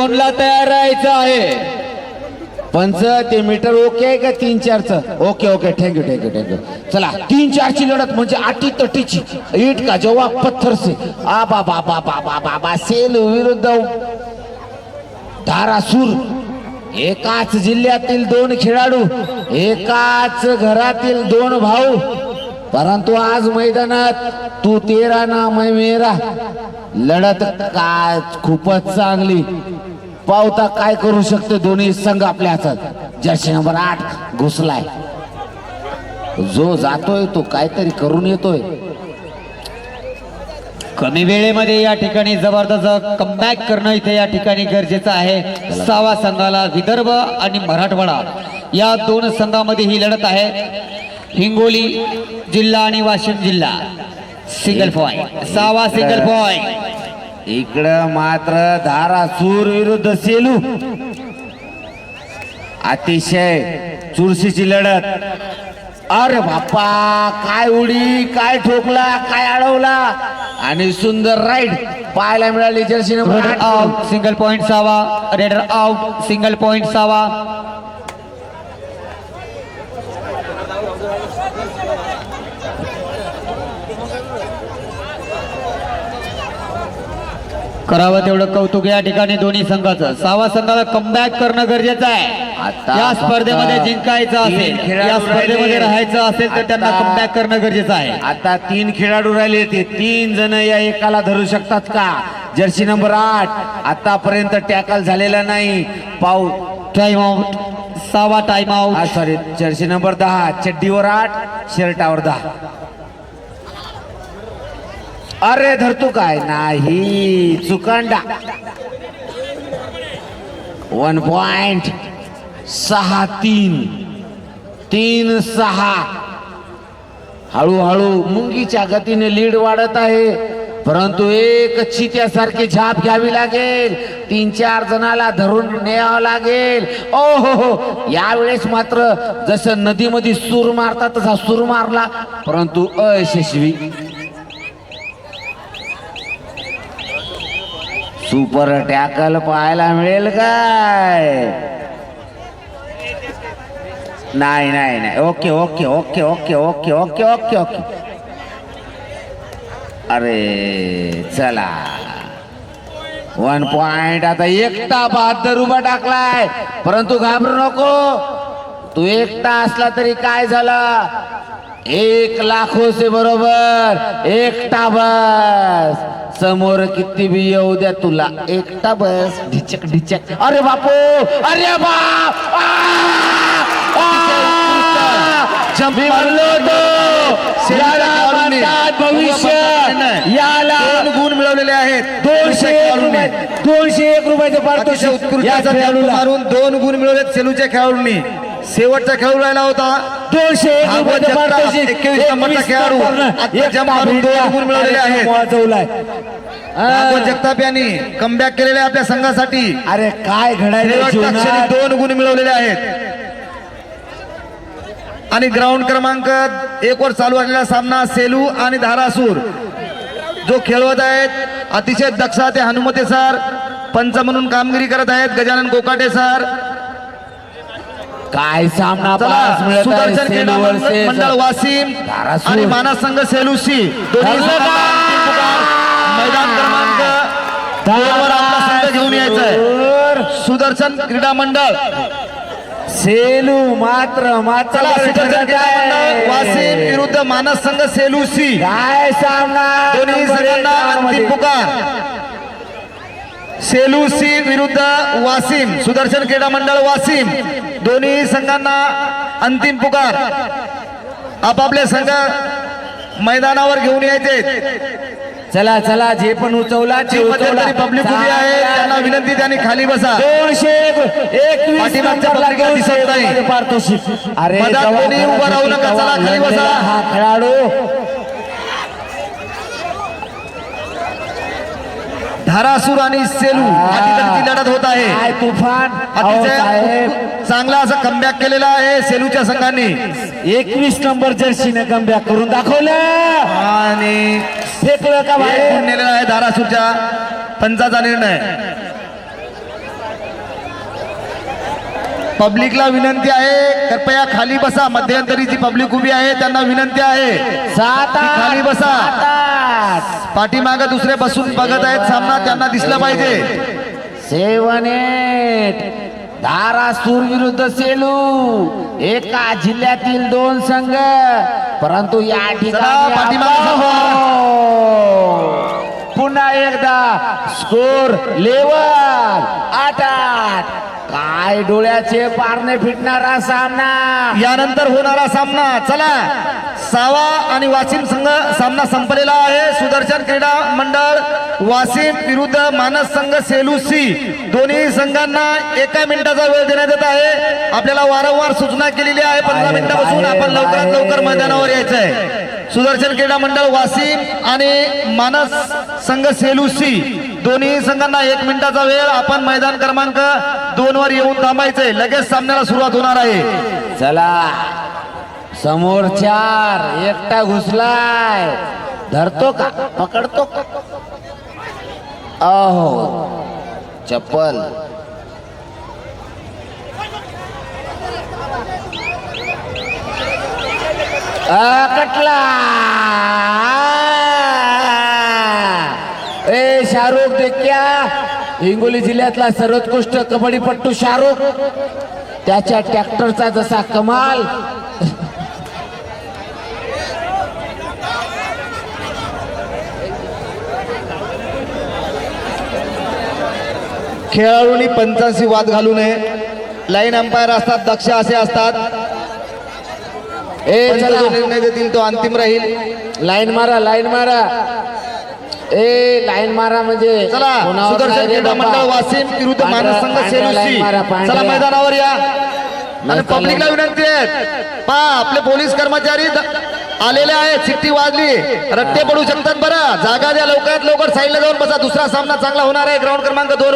दोन ला तयार राहायचं आहे. पंच ते मीटर ओके आहे का तीन चारचं? Okay okay thank you thank you thank you चला तीन चारची लढत म्हणजे आठी तटीची. इट का जेव्हा पत्थर से आ बा बा बा बा बा बा बा विरुद्ध. धारासूर. एकाच जिल्ह्यातील दोन खेळाडू एकाच घरातील दोन भाऊ. परंतु आज मैदानात तू तेरा ना मै मेरा. लढत का खूपच चांगली. पावता काय करू शकते दोन्ही संघ आपल्या हातात? जर्सी नंबर आठ घुसलाय. जो जातोय तो काहीतरी करून येतोय. कमी वेळेमध्ये या ठिकाणी जबरदस्त कमबॅक करणं इथे या ठिकाणी गरजेचं आहे. सावा संघाला विदर्भ आणि मराठवाडा या दोन संघामध्ये ही लढत आहे. हिंगोली जिल्हा आणि वाशिम जिल्हा. सिंगल पॉईंट सावा सिंगल पॉईंट इकडं मात्र धारासूर विरुद्ध सेलू. अतिशय चुरशीची लढत. अरे बाप्पा काय उडी काय ठोकला काय अडवला. आणि सुंदर राईड पाहायला मिळाली jersey number. Out single point सावा रेडर आउट सिंगल पॉईंट सावा करावं तेवढं कौतुक या ठिकाणी दोन्ही संघाचं. सावा संघाला कमबॅक करणं गरजेचं आहे. या स्पर्धेमध्ये जिंकायचं असेल या स्पर्धेमध्ये. राहायचं असेल तर त्यांना कमबॅक करणं गरजेचं आहे. आता तीन खेळाडू राहिले ते. तीन जण या एकाला धरू शकतात का? जर्सी नंबर आठ. आतापर्यंत टॅकल झालेला नाही. पाऊ टाइम आउट सावा time out sorry jersey number दहा. चड्डीवर आठ शर्टावर दहा. अरे धरतो काय नाही. चुकांडा. वन पॉइंट सहा तीन. तीन सहा. हळूहळू मुंगीच्या गतीने लीड वाढत आहे. परंतु एक चित्यासारखी झाप घ्यावी लागेल. तीन चार जणाला धरून न्यावं लागेल. ओ हो हो. यावेळेस मात्र जसं नदीमध्ये सूर मारतात तसा सूर मारला. परंतु अयशस्वी. सुपर टॅकल पाहायला मिळेल काय? नाही नाही नाही. Okay okay okay okay okay okay okay okay. अरे चला. वन पॉइंट आता एकटा बहात्तर उभा टाकलाय. परंतु घाबरू नको. तू एकटा असला तरी काय झालं? एक लाखोचे बरोबर. एकटा बस. समोर किती बी येऊ द्या तुला. एकटा बस. ढिचक ढिचक. अरे बापू! अरे भविष्य. याला गुण मिळवलेले आहेत. दोनशे दोनशे एक रुपयाचे पारितोषिक दोन गुण मिळवले सेलूच्या खेळाडूंनी. शेवटचा खेळू राहिला होता. दोनशे एक भागवत रुपयाचं जगताप, पारितोषिक 21 नंबरचा खेळाडू. मिळवलेले आहेत. भागवत जगताप यांनी कमबॅक केलेले आपल्या संघासाठी. अरे काय घडायला दोन गुण मिळवलेले आहेत. आणि ग्राउंड क्रमांक एक वर चालू असलेला सामना सेलू आणि धारासूर. जो खेळवत आहेत अतिशय दक्ष ते हनुमते सर. पंच म्हणून कामगिरी करत आहेत गजानन कोकाटे सर. काय सामना मिळत आहे सुदर्शन क्रीडा सेलू मंडळ मंडळ वासिम. आणि मानस संघ सेलूसी दोन्ही संघांना पुकार. मैदान क्रमांक दोनवर आपला संघ घेऊन यायचा आहे धारासूर, सुदर्शन क्रीडा मंडळ. सेलू मात्र मात्र चला सुदर्शन क्रीडा मंडळ वासिम विरुद्ध मानस संघ सेलूसी काय सामना? दोन्ही नंबर संघांना अंतिम. पुकार. सेलू सी विरुद्ध वासिम सुदर्शन क्रीडा मंडळ वासिम दोन्ही संघांना अंतिम पुकार. आपापले संघ मैदानावर घेऊन यायचे. चला चला जे पण उचवला ते उचवला. पब्लिक उभी आहे. त्यांना विनंती त्यांनी खाली बसा. दोनशे दिसत नाही. पारितोषिक. अरे उभं राहू नका, चला, खाली बसा. हा खेळाडू. धारासूर आणि सेलू अटीतटीची लढत होत आहे. तुफान. अतिशय चांगला असं कमबॅक केलेला आहे सेलूच्या संघांनी. एकवीस नंबर जर्सीने कमबॅक करून दाखवलं. आणि फेकलं का एक बाहेर? गुण नेलेला आहे धारासूरच्या. पंचाचा निर्णय. पब्लिकला विनंती आहे कृपया खाली बसा. मध्यंतरीची पब्लिक उभी आहे त्यांना विनंती आहे. सात खाली बसा. पाठीमागे दुसरे बसून बघत आहेत सामना त्यांना दिसला पाहिजे. सेवन एट धारासूर विरुद्ध सेलू. एका जिल्ह्यातील दोन संघ परंतु या ठिकाणी पुन्हा एकदा स्कोर लेवल. आठ आठ काय डोळ्याचे पारणे फिटणारा सामना. यानंतर होणारा सामना. चला. सावा आणि वाशिम संघ सामना संपलेला आहे. सुदर्शन क्रीडा मंडळ वाशिम विरुद्ध मानस संघ सेलू सी. दोन्ही संघांना एका मिनिटाचा वेळ देण्यात येत आहे. आपल्याला वारंवार सूचना केलेली आहे. पंधरा मिनिटापासून आपण लवकरात लवकर मैदानावर यायचं आहे सुदर्शन क्रीडा मंडळ वाशिम आणि मानस संघ सेलू सी. दोन्ही संघांना एक मिनिटाचा वेळ. आपण मैदान क्रमांक दोन वर येऊन थांबायचंय. लगेच सामन्याला सुरुवात होणार आहे. चला. समोर चार एकटा घुसलाय. धरतो का? पकडतो का? अहो चप्पल. कटला. ए शाहरुख देख्या. हिंगोली जिल्ह्यातला सर्वोत्कृष्ट कबड्डीपट्टू शाहरुख. त्याच्या ट्रॅक्टरचा जसा कमाल खेळाडूंनी पंचांशी वाद घालू नये. लाईन अंपायर असतात दक्ष असे असतात. ए जो निर्णय देतील तो अंतिम राहील. लाईन मारा लाईन मारा. ए लाईन मारा म्हणजे चला सुदर्शन क्रीडा. मंडळ वाशिम विरुद्ध मानस संघ. चला मैदानावर या. आणि पब्लिकला. विनंती आहे. पा आपले पोलीस कर्मचारी आलेले आहेत. चिठ्ठी वाजली. रट्टे पडू शकतात बरं. जागा द्या लवकरात लवकर. साईडला जाऊन बसा. दुसरा सामना चांगला होणार आहे. ग्राउंड क्रमांक दोन